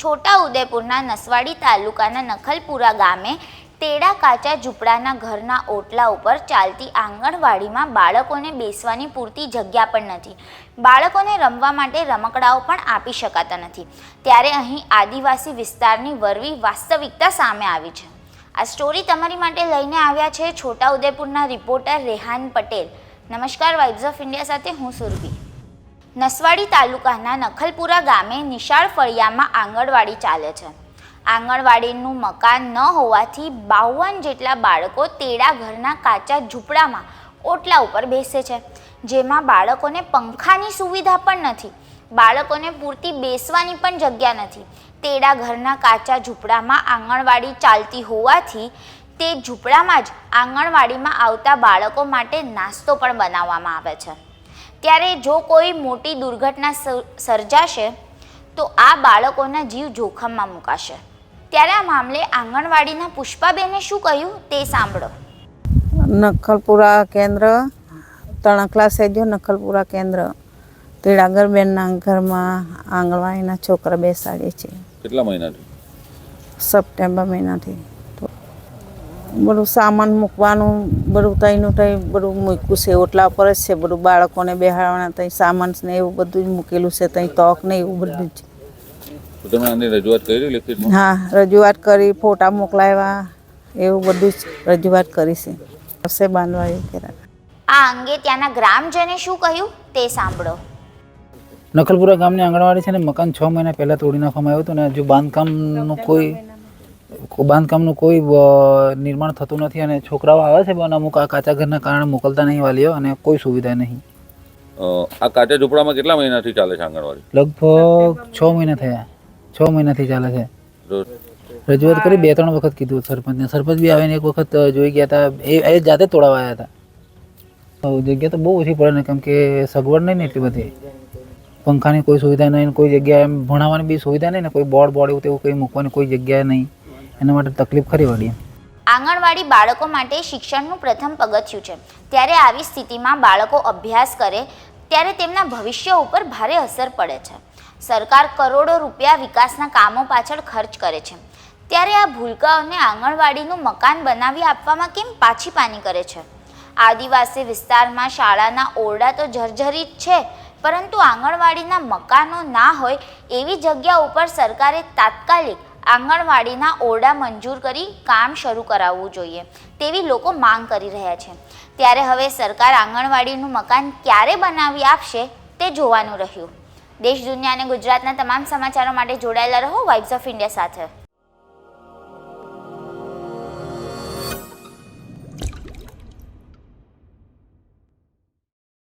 છોટા ઉદેપુરના નસવાડી તાલુકાના નખલપુરા ગામે તેડા કાચા ઝૂંપડાના ઘરના ઓટલા ઉપર ચાલતી આંગણવાડીમાં બાળકોને બેસવાની પૂરતી જગ્યા પણ નથી. બાળકોને રમવા માટે રમકડાઓ પણ આપી શકાતા નથી. ત્યારે અહીં આદિવાસી વિસ્તારની વરવી વાસ્તવિકતા સામે આવી છે. આ સ્ટોરી તમારી માટે લઈને આવ્યા છે છોટાઉદેપુરના રિપોર્ટર રેહાન પટેલ. નમસ્કાર વાઇબ્સ ઓફ ઇન્ડિયા સાથે હું સુરભી. નસવાડી તાલુકાના નખલપુરા ગામે નિશાળ ફળિયામાં આંગણવાડી ચાલે છે. આંગણવાડીનું મકાન ન હોવાથી બાવન જેટલા બાળકો તેડા ઘરના કાચા ઝૂંપડામાં ઓટલા ઉપર બેસે છે. જેમાં બાળકોને પંખાની સુવિધા પણ નથી. બાળકોને પૂરતી બેસવાની પણ જગ્યા નથી. તેડા ઘરના કાચા ઝૂંપડામાં આંગણવાડી ચાલતી હોવાથી તે ઝૂંપડામાં જ આંગણવાડીમાં આવતા બાળકો માટે નાસ્તો પણ બનાવવામાં આવે છે. ત્યારે જો કોઈ મોટી દુર્ઘટના સર્જાશે તો આ બાળકોના જીવ જોખમમાં મુકાશે. ત્યારે આ મામલે આંગણવાડીના પુષ્પાબેને શું કહ્યું તે સાંભળો. નખલપુરા કેન્દ્ર તણકલા સેજો નખલપુરા કેન્દ્ર. તેડાગરબેનના ઘરમાં આંગણવાડીના છોકરા બેસાડીએ છે. કેટલા મહિનાથી? સપ્ટેમ્બર મહિનાથી. બધું સામાન મૂકવાનું બધું તઈનું તઈ બધું મૂક્યું છે ઓટલા પર જ છે બધું બાળકોને બેહાડવાના તઈ સામાન ને એવું બધું જ મૂકેલું છે તઈ તોક ને એવું બધું જ. તમે આની રજૂઆત કરી લેખિતમાં હા રજૂઆત કરી ફોટા મોકલાવ્યા એવું બધું જ રજૂઆત કરી છે. હશે બાંધવા એવું કર્યા આ અંગે ત્યાંના ગ્રામજને શું કહ્યું તે સાંભળો. નખલપુરા ગામની આંગણવાડી છે ને મકાન છ મહિના પહેલાં તોડી નાખવામાં આવ્યું હતું ને હજુ બાંધકામનું કોઈ બાંધકામનું કોઈ નિર્માણ થતું નથી અને છોકરાઓ આવે છે પણ અમુક આ કાચા ઘરના કારણે મોકલતા નહીં વાલીઓ અને કોઈ સુવિધા નહીં. આ કાચા ઝૂંપડામાં કેટલા મહિનાથી ચાલે છે આંગણવાડી? લગભગ છ મહિના થયા. છ મહિનાથી ચાલે છે. રજૂઆત કરી બે ત્રણ વખત કીધું સરપંચને. સરપંચ બી આવીને એક વખત જોઈ ગયા હતા એ એ જાતે તોડાવા આવ્યા હતા જગ્યા તો બહુ ઓછી પડે ને કેમ કે સગવડ નહીં ને એટલી બધી. પંખાની કોઈ સુવિધા નહીં કોઈ જગ્યાએ એમ ભણાવવાની બી સુવિધા નહીં ને કોઈ બોર્ડ બોર્ડ એવું તેવું કંઈ મૂકવાની કોઈ જગ્યા નહીં. એના માટે તકલીફ ખરી વળી. આંગણવાડી બાળકો માટે શિક્ષણનું પ્રથમ પગથિયું છે. ત્યારે આવી સ્થિતિમાં બાળકો અભ્યાસ કરે, ત્યારે તેમના ભવિષ્ય ઉપર ભારે અસર પડે છે. સરકાર કરોડો રૂપિયા વિકાસના કામો પાછળ ખર્ચ કરે છે. ત્યારે આ ભૂલકાઓને આંગણવાડીનું મકાન બનાવી આપવામાં કેમ પાછી પાની કરે છે? આદિવાસી વિસ્તારમાં શાળાના ઓરડા તો જર્જરિત છે પરંતુ આંગણવાડીના મકાનો ના હોય એવી જગ્યા ઉપર સરકારે તાત્કાલિક આંગણવાડીના ઓરડા મંજૂર કરી કામ શરૂ કરાવવું જોઈએ તેવી લોકો માંગ કરી રહ્યા છે. ત્યારે હવે સરકાર આંગણવાડીનું મકાન ક્યારે બનાવી આપશે તે જોવાનું રહ્યું. દેશ દુનિયા અને ગુજરાતના તમામ સમાચારો માટે જોડાયેલા રહો. વાઇબ્સ ઓફ ઇન્ડિયા સાથે.